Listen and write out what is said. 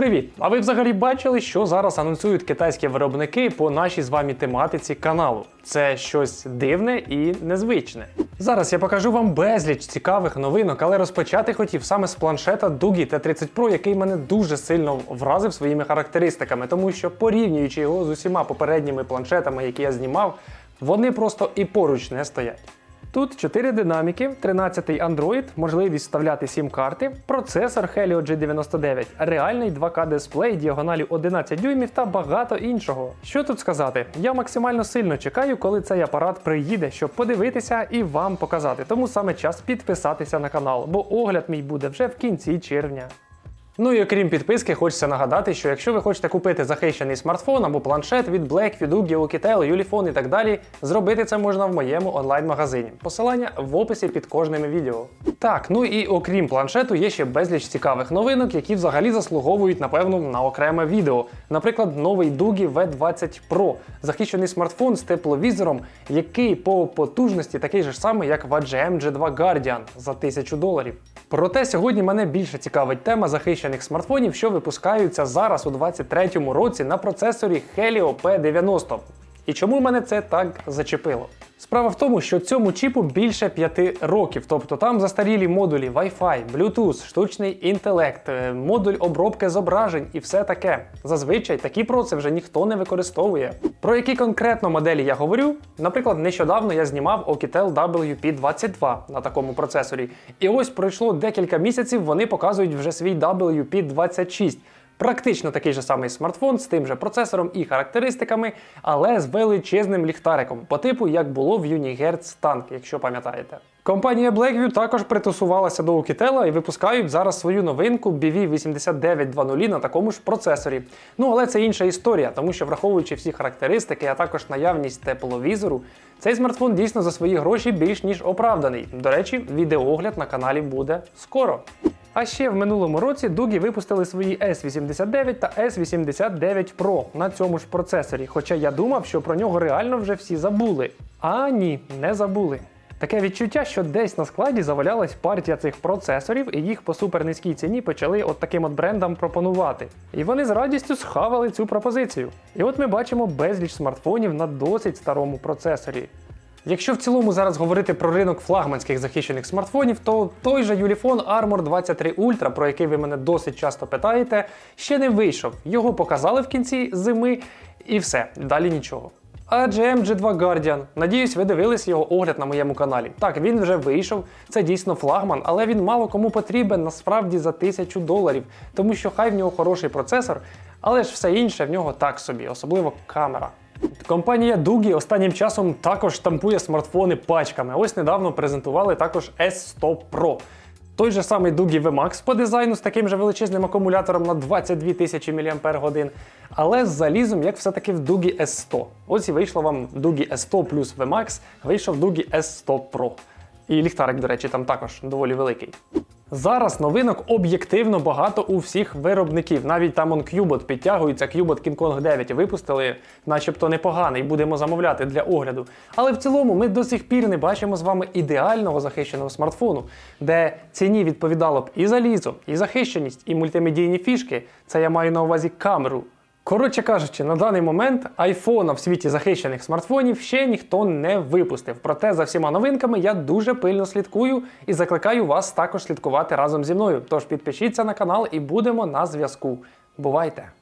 Привіт! А ви взагалі бачили, що зараз анонсують китайські виробники по нашій з вами тематиці каналу? Це щось дивне і незвичне. Зараз я покажу вам безліч цікавих новинок, але розпочати хотів саме з планшета Dugi T30 Pro, який мене дуже сильно вразив своїми характеристиками, тому що порівнюючи його з усіма попередніми планшетами, які я знімав, вони просто і поруч не стоять. Тут 4 динаміки, 13-й Android, можливість вставляти сім-карти, процесор Helio G99, реальний 2К дисплей діагоналю 11 дюймів та багато іншого. Що тут сказати? Я максимально сильно чекаю, коли цей апарат приїде, щоб подивитися і вам показати. Тому саме час підписатися на канал, бо огляд мій буде вже в кінці червня. Ну і окрім підписки, хочеться нагадати, що якщо ви хочете купити захищений смартфон або планшет від Blackview, Dugi, Oukitel, Ulifone і так далі, зробити це можна в моєму онлайн-магазині. Посилання в описі під кожним відео. Так, ну і окрім планшету, є ще безліч цікавих новинок, які взагалі заслуговують, напевно, на окреме відео. Наприклад, новий Dugi V20 Pro, захищений смартфон з тепловізором, який по потужності такий же самий, як в AGM G2 Guardian за 1000 доларів. Проте сьогодні мене більше цікавить тема захищених смартфонів, що випускаються зараз у 2023 році на процесорі Helio P90. І чому мене це так зачепило? Справа в тому, що цьому чіпу більше 5 років, тобто там застарілі модулі Wi-Fi, Bluetooth, штучний інтелект, е, модуль обробки зображень і все таке. Зазвичай такі проци вже ніхто не використовує. Про які конкретно моделі я говорю? Наприклад, нещодавно я знімав Oukitel WP22 на такому процесорі. І ось пройшло декілька місяців, вони показують вже свій WP26. Практично такий же самий смартфон з тим же процесором і характеристиками, але з величезним ліхтариком, по типу як було в Unihertz Tank, якщо пам'ятаєте. Компанія Blackview також притусувалася до Oukitel і випускають зараз свою новинку BV8920 на такому ж процесорі. Ну але це інша історія, тому що враховуючи всі характеристики, а також наявність тепловізору, цей смартфон дійсно за свої гроші більш ніж оправданий. До речі, відеоогляд на каналі буде скоро. А ще в минулому році Дугі випустили свої S89 та S89 Pro на цьому ж процесорі, хоча я думав, що про нього реально вже всі забули. А ні, не забули. Таке відчуття, що десь на складі завалялась партія цих процесорів, і їх по супернизькій ціні почали от таким от брендам пропонувати. І вони з радістю схавали цю пропозицію. І от ми бачимо безліч смартфонів на досить старому процесорі. Якщо в цілому зараз говорити про ринок флагманських захищених смартфонів, то той же Ulefone Armor 23 Ultra, про який ви мене досить часто питаєте, ще не вийшов. Його показали в кінці зими і все, далі нічого. А GM G2 Guardian. Надіюсь, ви дивились його огляд на моєму каналі. Так, він вже вийшов, це дійсно флагман, але він мало кому потрібен насправді за тисячу доларів, тому що хай в нього хороший процесор, але ж все інше в нього так собі, особливо камера. Компанія Дугі останнім часом також штампує смартфони пачками. Ось недавно презентували також S100 Pro. Той же самий Дугі VMAX по дизайну з таким же величезним акумулятором на 22 тисячі мАч, але з залізом, як все-таки в Дугі S100. Ось і вийшло вам Дугі S100 плюс VMAX, вийшов Дугі S100 Pro. І ліхтарик, до речі, там також доволі великий. Зараз новинок об'єктивно багато у всіх виробників. Навіть там он Qbot підтягується, Qbot King Kong 9 випустили, начебто непоганий, будемо замовляти для огляду. Але в цілому ми до сих пір не бачимо з вами ідеального захищеного смартфону, де ціні відповідало б і залізо, і захищеність, і мультимедійні фішки. Це я маю на увазі камеру. Коротше кажучи, на даний момент айфона в світі захищених смартфонів ще ніхто не випустив. Проте за всіма новинками я дуже пильно слідкую і закликаю вас також слідкувати разом зі мною. Тож підпишіться на канал і будемо на зв'язку. Бувайте!